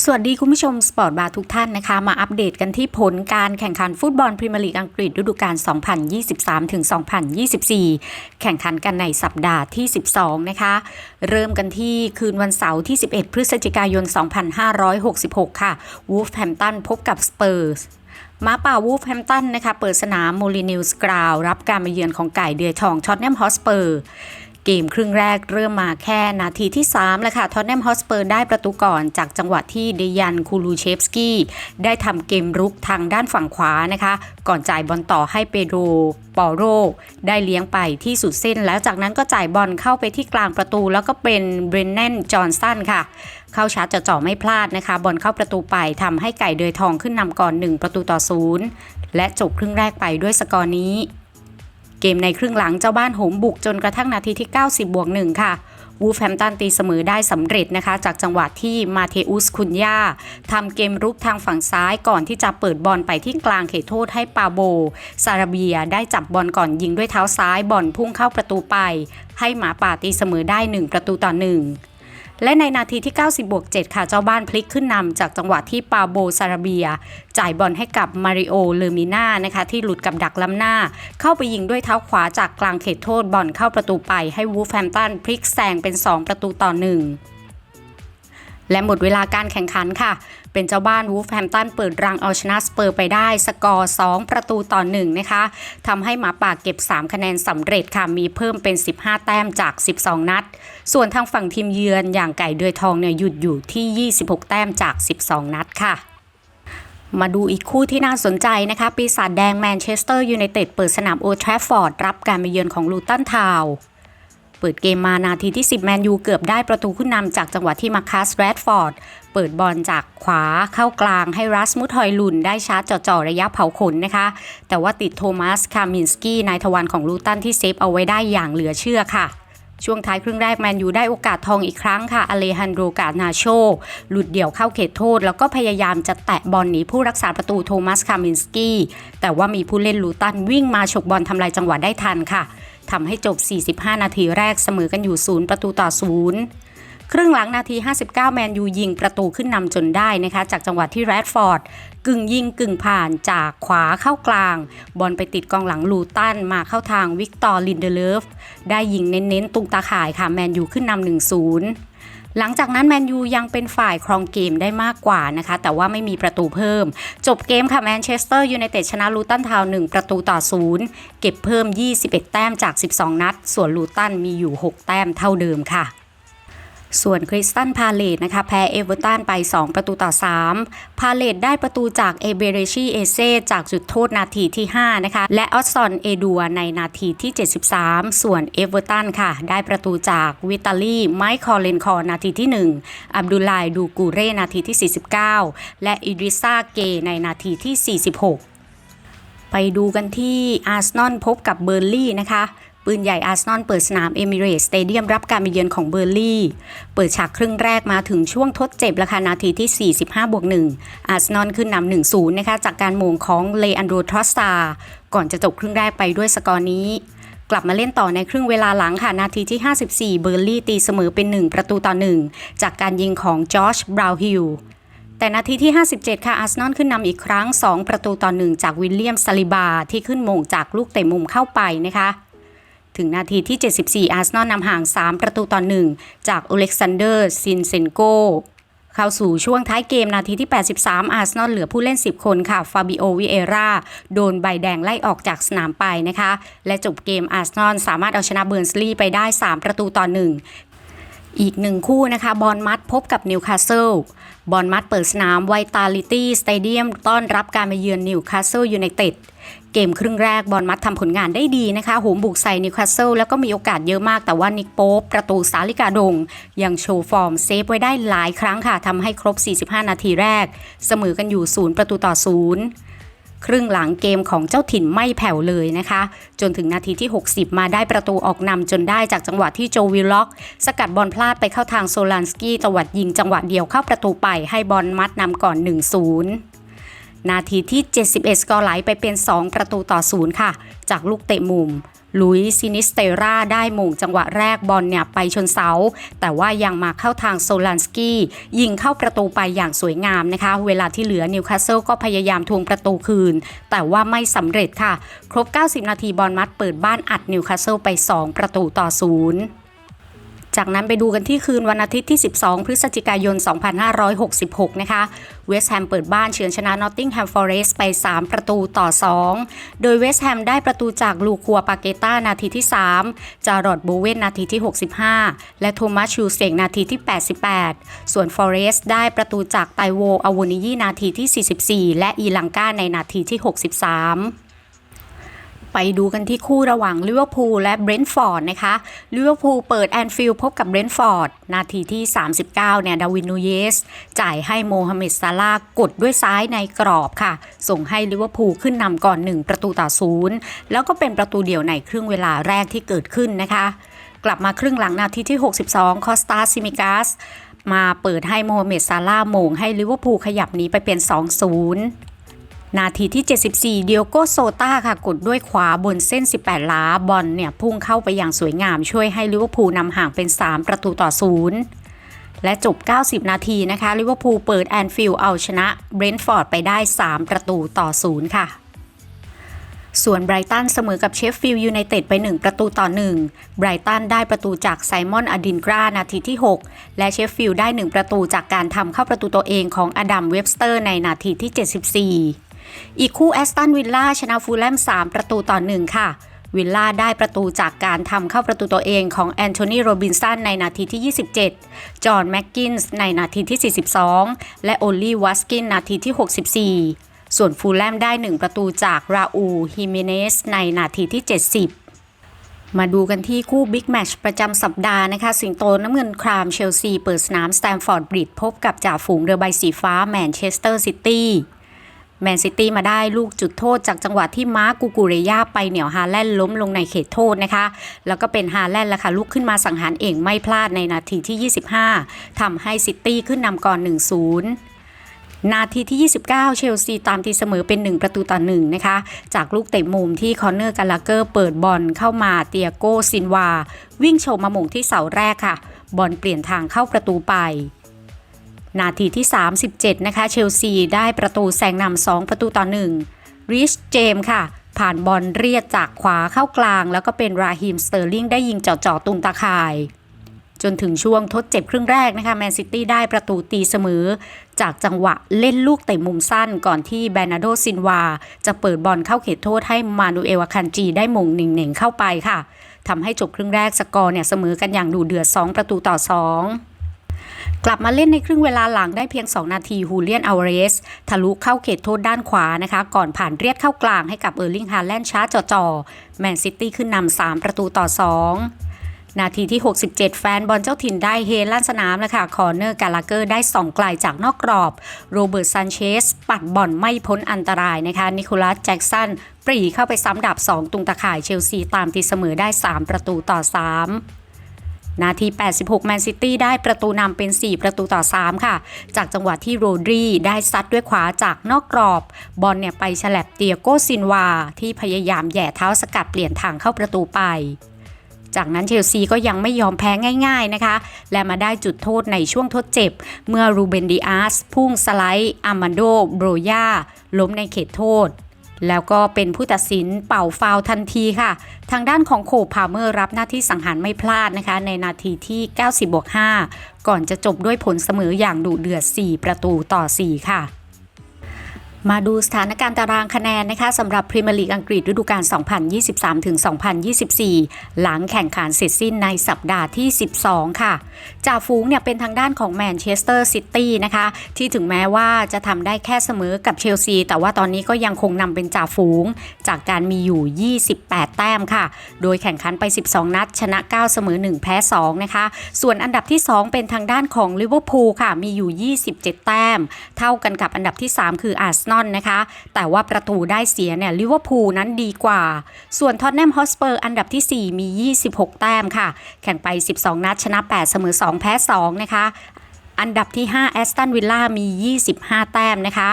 สวัสดีคุณผู้ชมสปอร์ตบาร์ทุกท่านนะคะ มาอัปเดตกันที่ผลการแข่งขันฟุตบอลพรีเมียร์ลีกอังกฤษฤดูกาล 2023ถึง2024 แข่งขันกันในสัปดาห์ที่ 12 นะคะ เริ่มกันที่คืนวันเสาร์ที่ 11 พฤศจิกายน 2566 ค่ะวูฟแฮมตันพบกับสเปอร์สมาป่าวูฟแฮมตันนะคะ เปิดสนามโมลินิวส์กราว รับการมาเยือนของไก่เดือยทองช็อตแนมฮอสเปอร์ เกมครึ่งแรกเริ่มมาแค่นาทีที่3แล้วค่ะ ทอตแนมฮอสเปอร์ได้ประตูก่อนจากจังหวะที่เดยันคูลูเชฟสกี้ได้ทำเกมรุกทางด้านฝั่งขวานะคะ ก่อนจ่ายบอลต่อให้เปโดรปอโร ได้เลี้ยงไปที่สุดเส้น แล้วจากนั้นก็จ่ายบอลเข้าไปที่กลางประตู แล้วก็เป็นเบรนแนนจอห์นสันค่ะ เข้าชาร์จจะเจ่อไม่พลาดนะคะ บอลเข้าประตูไปทำให้ไก่เดือยทองขึ้นนำก่อน 1 ประตูต่อศูนย์และจบครึ่งแรกไปด้วยสกอร์นี้ เกมในครึ่งหลังเจ้าบ้านโหมบุกจนกระทั่งนาทีที่ 90 บวกหนึ่งค่ะวูแฟมตันตีเสมอได้สำเร็จนะคะ จากจังหวะที่มาเทอุสคุนยาทำเกมรุกทางฝั่งซ้ายก่อนที่จะเปิดบอลไปที่กลางเขตโทษให้ปาโบ ซาราเบียได้จับบอลก่อนยิงด้วยเท้าซ้ายบอลพุ่งเข้าประตูไป ให้หมาป่าตีเสมอได้ 1 ประตูต่อหนึ่ง และในนาทีที่ 90บวก7ค่ะเจ้าบ้านพลิกขึ้นนำจากจังหวะที่ปาโบซาราเบีย จ่ายบอลให้กับมาริโอเลมิน่านะคะที่หลุดกับดักล้ำหน้า เข้าไปยิงด้วยเท้าขวาจากกลางเขตโทษบอลเข้าประตูไปให้วูฟแฟมตันพลิกแซงเป็น 2 ประตูต่อ1 และหมดเวลาการแข่งขันค่ะ เป็นเจ้าบ้านวูฟแฮมตันเปิดรังเอาชนะสเปอร์ไปได้ สกอร์ 2 ประตูต่อ 1 นะคะทำให้หมาป่าเก็บ 3 คะแนนสำเร็จค่ะ มีเพิ่มเป็น 15 แต้มจาก 12 นัด ส่วนทางฝั่งทีมเยือนอย่างไก่เดือยทองเนี่ยหยุดอยู่ที่ 26 แต้มจาก 12 นัดค่ะมาดูอีกคู่ที่น่าสนใจนะคะ ปีศาจแดงแมนเชสเตอร์ยูไนเต็ดเปิดสนามโอทราฟฟอร์ด รับการมาเยือนของลูตันทาวน์ เปิดเกมมานาทีที่ 10 แมนยูเกือบได้ประตูขึ้นนำจากจังหวะที่มาคัสแรดฟอร์ด เปิดบอลจากขวาเข้ากลางให้รัสมุทฮอยลุนได้ชาร์จจ่อๆระยะเผาขนนะคะ แต่ว่าติดโทมัสคามินสกี้นายทวารของลูตันที่เซฟเอาไว้ได้อย่างเหลือเชื่อค่ะช่วงท้ายครึ่งแรกแมนยูได้โอกาสทองอีกครั้งค่ะอเลฮันโดกานาโช หลุดเดี่ยวเข้าเขตโทษ แล้วก็พยายามจะแตะบอลหนีผู้รักษาประตูโทมัสคามินสกี้ แต่ว่ามีผู้เล่นลูตันวิ่งมาฉกบอลทำลายจังหวะได้ทันค่ะ ทำให้จบ 45 นาทีแรกเสมอกันอยู่ 0 ประตูต่อ 0 ครึ่งหลังนาที 59 แมนยูยิงประตูขึ้นนำจนได้นะคะ จากจังหวะที่แรดฟอร์ด กึ่งยิงกึ่งผ่านจากขวาเข้ากลาง บอลไปติดกองหลังลูตันมาเข้าทางวิกตอร์ลินเดเลฟได้ยิงเน้นๆ ตุงตาข่ายค่ะแมนยูขึ้นนำ1-0 หลังจากนั้นแมนยูยังเป็นฝ่ายครองเกมได้มากกว่านะคะ แต่ว่าไม่มีประตูเพิ่ม จบเกมค่ะแมนเชสเตอร์ยูไนเต็ดชนะลูตันทาวน์1ประตูต่อ0เก็บเพิ่ม 21 แต้มจาก 12 นัด ส่วนลูตันมีอยู่ 6 แต้มเท่าเดิมค่ะ ส่วนคริสตันพาเลตนะคะแพ้เอเวอร์ตันไป 2 ประตูต่อ 3 พาเลตได้ประตูจากเอเบเรชีเอเซจากจุดโทษนาทีที่ 5 นะคะ และออสซอนเอดัวในนาทีที่ 73 ส่วนเอเวอร์ตันค่ะ ได้ประตูจากวิตาลีไมค์คอเลนคอร์นาทีที่ 1 อับดุลไลดูกูเรนาทีที่ 49 และอิดริซาเกในนาทีที่ 46 ไปดูกันที่อาร์เซนอลพบกับเบอร์ลี่นะคะปืนใหญ่อาร์เซนอลเปิดสนามเอมิเรตสเตเดียมรับการมาเยือนของเบอร์ลี่ เปิดฉากครึ่งแรกมาถึงช่วงทดเจ็บแล้วค่ะนาทีที่ 45บวก1อาร์เซนอลขึ้นนำ1-0 นะคะ จากการโมงของเลอันโดทรอสตา ก่อนจะจบครึ่งแรกไปด้วยสกอร์นี้ กลับมาเล่นต่อในครึ่งเวลาหลังค่ะ นาทีที่ 54 เบอร์ลี่ตีเสมอเป็น 1 ประตูต่อ 1 จากการยิงของจอชบราวฮิล แต่นาทีที่ 57 ค่ะอาร์เซนอลขึ้นนำอีกครั้ง 2 ประตูต่อ1จากวิลเลียมซาลิบา ที่ขึ้นมงจากลูกเตะมุมเข้าไปนะคะถึงนาทีที่ 74 อาร์เซนอลนำห่าง 3 ประตูต่อ 1 จากอเล็กซานเดอร์ ซินเซนโก เข้าสู่ช่วงท้ายเกมนาทีที่ 83 อาร์เซนอลเหลือผู้เล่น 10 คนค่ะ ฟาบิโอ วิเอรา โดนใบแดงไล่ออกจากสนามไปนะคะ และจบเกมอาร์เซนอลสามารถเอาชนะเบิร์นสลีย์ไปได้ 3 ประตูต่อ 1 อีกหนึ่งคู่นะคะ บอลมัดพบกับนิวคาสเซิล บอลมัดเปิดสนามไวตาลิตี้สเตเดียมต้อนรับการมาเยือนนิวคาสเซิลยูไนเต็ด เกมครึ่งแรกบอลมัดทำผลงานได้ดีนะคะโหมบุกใส่นิวคาสเซิลแล้วก็มีโอกาสเยอะมากแต่ว่านิกโป๊ปประตูสาลิกาดง ยังโชว์ฟอร์มเซฟไว้ได้หลายครั้งค่ะทำให้ครบ 45 นาทีแรก เสมอกันอยู่ 0 ประตูต่อ 0 ครึ่งหลังเกมของเจ้าถิ่นไม่แผ่วเลยนะคะ จนถึงนาทีที่ 60 มาได้ประตูออกนำจนได้จากจังหวะที่โจวิลล็อก สกัดบอลพลาดไปเข้าทางโซลันสกี้ตวัดยิงจังหวะเดียวเข้าประตูไปให้บอลมัดนำก่อน 1-0 นาทีที่ 71 สกอร์ไหลไปเป็น 2 ประตูต่อศูนย์ค่ะ จากลูกเตะมุมลุยซินิสเตราได้หม่งจังหวะแรกบอลเนี่ยไปชนเสา แต่ว่ายังมาเข้าทางโซลันสกี้ ยิงเข้าประตูไปอย่างสวยงามนะคะ เวลาที่เหลือนิวคาสเซิลก็พยายามทวงประตูคืน แต่ว่าไม่สำเร็จค่ะ ครบ 90 นาทีบอลมัดเปิดบ้านอัดนิวคาสเซิลไป 2 ประตูต่อศูนย์ จากนั้นไปดูกันที่คืนวันอาทิตย์ที่ 12 พฤศจิกายน 2566 นะคะ เวสต์แฮมเปิดบ้านเฉือนชนะนอตติงแฮมฟอเรสต์ไป 3 ประตูต่อ 2 โดยเวสต์แฮมได้ประตูจากลูคัวปาเกต้านาทีที่ 3 จารอดโบเวนนาทีที่ 65 และโทมัสชูเซงนาทีที่ 88 ส่วนฟอเรสต์ได้ประตูจากไตโวอาวนิยีนาทีที่ 44 และอีลังกาในนาทีที่ 63 ไปดูกันที่คู่ระหว่างลิเวอร์พูลและเบรนท์ฟอร์ดนะคะลิเวอร์พูลเปิดแอนฟิลด์พบกับเบรนท์ฟอร์ดนาทีที่ 39 เนี่ยดาวินนูเยส จ่ายให้โมฮัมเหม็ดซาลาห์กดด้วยซ้ายในกรอบค่ะ ส่งให้ลิเวอร์พูลขึ้นนำก่อน 1 ประตูต่อศูนย์แล้วก็เป็นประตูเดียวในครึ่งเวลาแรกที่เกิดขึ้นนะคะ กลับมาครึ่งหลังนาทีที่ 62 คอสตาซิมิกาสมาเปิดให้โมฮัมเหม็ดซาลาห์โมงให้ลิเวอร์พูลขยับหนีไปเป็น 2-0 นาทีที่ 74 เดียโกโซตาค่ะกดด้วยขวาบนเส้น 18 ล้าบอลเนี่ยพุ่งเข้าไปอย่างสวยงามช่วยให้ลิเวอร์พูลนำห่างเป็น 3 ประตูต่อศูนย์และจบ 90 นาทีนะคะลิเวอร์พูลเปิดแอนฟิลด์เอาชนะเบรนท์ฟอร์ดไปได้ 3 ประตูต่อศูนย์ค่ะส่วนไบรตันเสมอกับเชฟฟิลด์ยูไนเต็ดไป 1 ประตูต่อ1ไบรตันได้ประตูจากไซมอนอดินกรานาทีที่ 6 และเชฟฟิลด์ได้ 1 ประตูจากการทำเข้าประตูตัวเองของอดัมเว็บสเตอร์ในนาทีที่ 74 อีกคู่แอสตันวิลล่าชนะฟูลแลม 3 ประตูต่อ 1 ค่ะ วิลล่าได้ประตูจากการทำเข้าประตูตัวเองของแอนโทนีโรบินสันในนาทีที่ 27 จอห์นแม็กกินส์ในนาทีที่ 42 และโอลลี่วัสกินนาทีที่ 64 ส่วนฟูลแลมได้ 1 ประตูจากราอูฮิเมเนสในนาทีที่ 70มาดูกันที่คู่บิ๊กแมชประจำสัปดาห์นะคะ สิงโตน้ำเงินครามเชลซี เปิดสนามสแตมฟอร์ดบริดพบกับจ่าฝูงเรือใบสีฟ้าแมนเชสเตอร์ซิตี้ แมนซิตี้มาได้ลูกจุดโทษจากจังหวะที่มาร์กูกูเรยาไปเหนี่ยวฮาแลนด์ล้มลงในเขตโทษนะคะ แล้วก็เป็นฮาแลนด์ละค่ะลุกขึ้นมาสังหารเองไม่พลาดในนาทีที่ 25ทำให้ซิตี้ขึ้นนำก่อน 1-0นาทีที่ 29 เชลซีตามตีเสมอเป็น 1 ประตูต่อ1นะคะ จากลูกเตะมุมที่คอนเนอร์กาลาเกอร์เปิดบอลเข้ามาเตียโกซินวา วิ่งโฉมมาหม่งที่เสาแรกค่ะ บอลเปลี่ยนทางเข้าประตูไป นาทีที่ 37 นะคะ เชลซีได้ประตูแซงนำ2ประตูต่อ1ริชเจมค่ะ ผ่านบอลเรียดจากขวาเข้ากลาง แล้วก็เป็นราฮิมสเตอร์ลิงได้ยิงเจาะๆตุงตาข่าย จนถึงช่วงทดเจ็บครึ่งแรกนะคะแมนซิตี้ได้ประตูตีเสมอ จากจังหวะเล่นลูกเตะมุมสั้นก่อนที่แบรนาโดซินวา จะเปิดบอลเข้าเขตโทษให้มานูเอลอาคันจีได้มงหนึ่งๆเข้าไปค่ะทำให้จบครึ่งแรกสกอร์เนี่ยเสมอกันอย่างดูเดือด2ประตูต่อ2 กลับมาเล่นในครึ่งเวลาหลังได้เพียง 2 นาทีฮูเลียนอัลเรสทะลุเข้าเขตโทษด้านขวานะคะ ก่อนผ่านเรียดเข้ากลางให้กับเออร์ลิงฮาแลนด์ช้าจ่อๆแมนซิตี้ขึ้นนำ3ประตูต่อ 2 นาทีที่ 67 แฟนบอลเจ้าถิ่นได้เฮลั่นสนามแล้วค่ะคอร์เนอร์กาลาเกอร์ได้ส่องไกลจากนอกกรอบ โรเบิร์ตซันเชส ปัดบอลไม่พ้นอันตรายนะคะ นิโคลัสแจ็กสันปรีเข้าไปซ้ำดับ 2 ตุงตะข่ายเชลซีตามตีเสมอได้ 3 ประตูต่อ 3 นาที 86 แมนซิตี้ได้ประตูนำเป็น 4 ประตูต่อ 3 ค่ะ จากจังหวะที่โรดรีได้ซัดด้วยขวาจากนอกกรอบ บอลเนี่ยไปฉลับเตียโกซินวา ที่พยายามแย่เท้าสกัดเปลี่ยนทางเข้าประตูไป จากนั้นเชลซีก็ยังไม่ยอมแพ้ง่ายๆนะคะ และมาได้จุดโทษในช่วงทดเจ็บ เมื่อรูเบนดิอาสพุ่งสไลด์อามันโดโบรยาล้มในเขตโทษ แล้วก็เป็นผู้ตัดสินเป่าฟาวทันทีค่ะ ทางด้านของโคพาเมอร์รับหน้าที่สังหารไม่พลาดนะคะ ในนาทีที่ 90บวก5ก่อนจะจบด้วยผลเสมออย่างดุเดือด 4 ประตูต่อ 4 ค่ะ มาดูสถานการณ์ตารางคะแนนนะคะสำหรับพรีเมียร์ลีกอังกฤษฤดูกาล 2023 ถึง 2024 หลังแข่งขันเสร็จสิ้นในสัปดาห์ที่ 12 ค่ะจ่าฝูงเนี่ยเป็นทางด้านของแมนเชสเตอร์ซิตี้นะคะที่ถึงแม้ว่าจะทำได้แค่เสมอกับเชลซี แต่ว่าตอนนี้ก็ยังคงนำเป็นจ่าฝูง จากการมีอยู่ 28 แต้มค่ะ โดยแข่งขันไป 12 นัด ชนะ 9 เสมอ 1 แพ้ 2 นะคะ ส่วนอันดับที่ 2 เป็นทางด้านของลิเวอร์พูลค่ะมีอยู่ 27 แต้ม เท่ากันกับอันดับที่ 3 คืออาร์เซนอลนะคะ แต่ว่าประตูได้เสียเนี่ยลิเวอร์พูลนั้นดีกว่า ส่วนท็อตแนมฮอสเปอร์อันดับที่ 4 มี 26 แต้มค่ะ แข่งไป 12 นัดชนะ 8 เสมอ 2 แพ้ 2 นะคะ อันดับที่ 5 แอสตันวิลล่ามี 25 แต้มนะคะ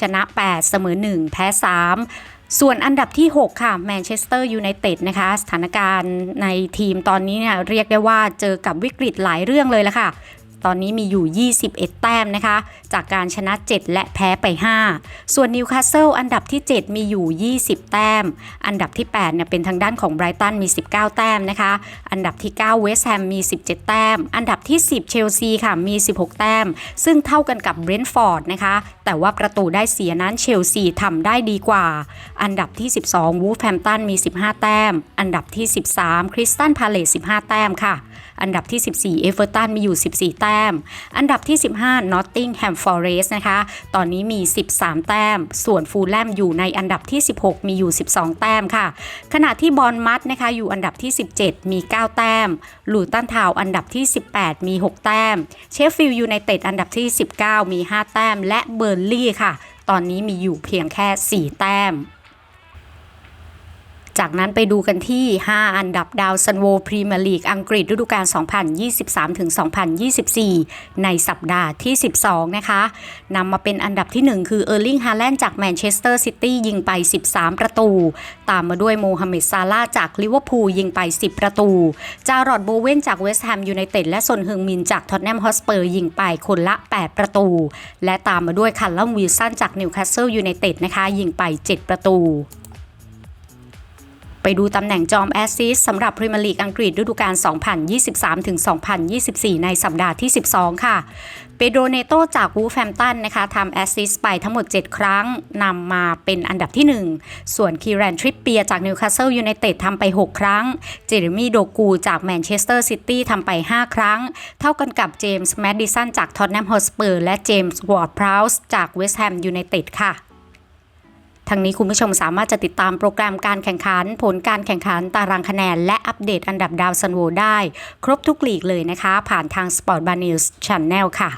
ชนะ 8 เสมอ 1 แพ้ 3ส่วนอันดับที่ 6 ค่ะแมนเชสเตอร์ยูไนเต็ดนะคะ สถานการณ์ในทีมตอนนี้เนี่ยเรียกได้ว่าเจอกับวิกฤตหลายเรื่องเลยละค่ะ ตอนนี้มีอยู่ 21 แต้มนะคะ จากการชนะ 7 และแพ้ไป 5 ส่วนนิวคาสเซิลอันดับที่ 7 มีอยู่ 20 แต้ม อันดับที่8เนี่ยเป็นทางด้านของไบรตันมี 19 แต้มนะคะ อันดับที่ 9 เวสต์แฮมมี 17 แต้ม อันดับที่ 10 เชลซีค่ะมี 16 แต้ม ซึ่งเท่ากันกับเบรนท์ฟอร์ดนะคะ แต่ว่าประตูได้เสียนั้นเชลซีทำได้ดีกว่า อันดับที่ 12 วูฟแฮมตันมี 15 แต้ม อันดับที่ 13 คริสตันพาเลส15 แต้มค่ะ อันดับที่ 14 เอเวอร์ตันมีอยู่ 14 แต้ม อันดับที่ 15 Nottingham Forest นะคะ ตอนนี้มี 13 แต้ม ส่วนฟูลแลมอยู่ในอันดับที่ 16 มีอยู่ 12 แต้มค่ะ ขณะที่บอลมัดนะคะอยู่อันดับที่ 17 มี 9 แต้ม ลูตันทาวอันดับที่ 18 มี 6 แต้ม เชฟฟิลด์ยูไนเต็ดอันดับที่ 19 มี 5 แต้ม และเบอร์ลี่ค่ะ ตอนนี้มีอยู่เพียงแค่ 4 แต้ม จากนั้นไปดูกันที่ 5 อันดับดาวซันโวพรีเมียร์ลีกอังกฤษฤดูกาล 2023-2024 ในสัปดาห์ที่ 12 นะคะนำมาเป็นอันดับที่ 1 คือเออร์ลิงฮาแลนด์จากแมนเชสเตอร์ซิตี้ยิงไป 13 ประตู ตามมาด้วยโมฮัมเหม็ดซาลาห์จากลิเวอร์พูลยิงไป 10 ประตู จารอดโบเวนจากเวสต์แฮมยูไนเต็ดและซนเฮงมินจากท็อตแนมฮอสเปอร์ยิงไปคนละ 8 ประตู และตามมาด้วยคัลลัมวิลสันจากนิวคาสเซิลยูไนเต็ดนะคะยิงไป 7 ประตู ไปดูตำแหน่งจอมแอสซิสสำหรับพรีเมียร์ลีกอังกฤษฤดูกาล 2023-2024 ในสัปดาห์ที่ 12 ค่ะเปโดเนโตจากวูแฮมตันนะคะทำแอสซิสไปทั้งหมด 7 ครั้งนำมาเป็นอันดับที่ 1 ส่วนคีแรนทริปเปียจากนิวคาสเซิลยูไนเต็ดทำไป 6 ครั้ง เจเรมีโดกูจากแมนเชสเตอร์ซิตี้ทำไป 5 ครั้ง เท่ากันกับเจมส์แมดดิสันจากท็อตแนมฮอสเปอร์และเจมส์วอร์ดพราวส์จากเวสต์แฮมยูไนเต็ดค่ะ ทั้งนี้คุณผู้ชมสามารถจะติดตามโปรแกรมการแข่งขัน ผลการแข่งขันตารางคะแนน และอัปเดตอันดับดาวซันโวได้ ครบทุกลีกเลยนะคะ ผ่านทาง Sport Bar News Channel ค่ะ